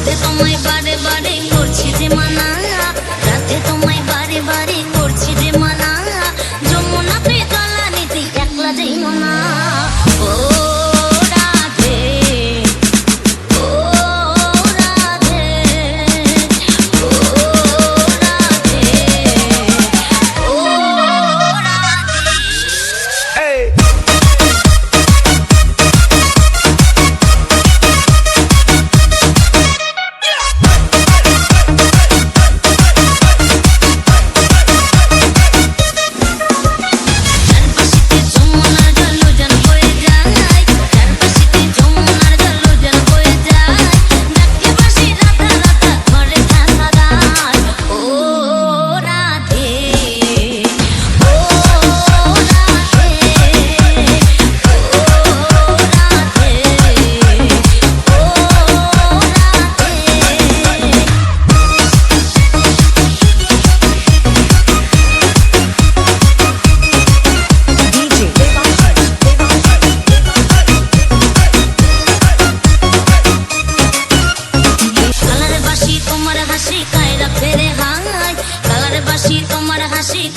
রাতে তোমায় বারে বারে করছি যে মানা। রাতে তোমায় বারে বারে し止まら走り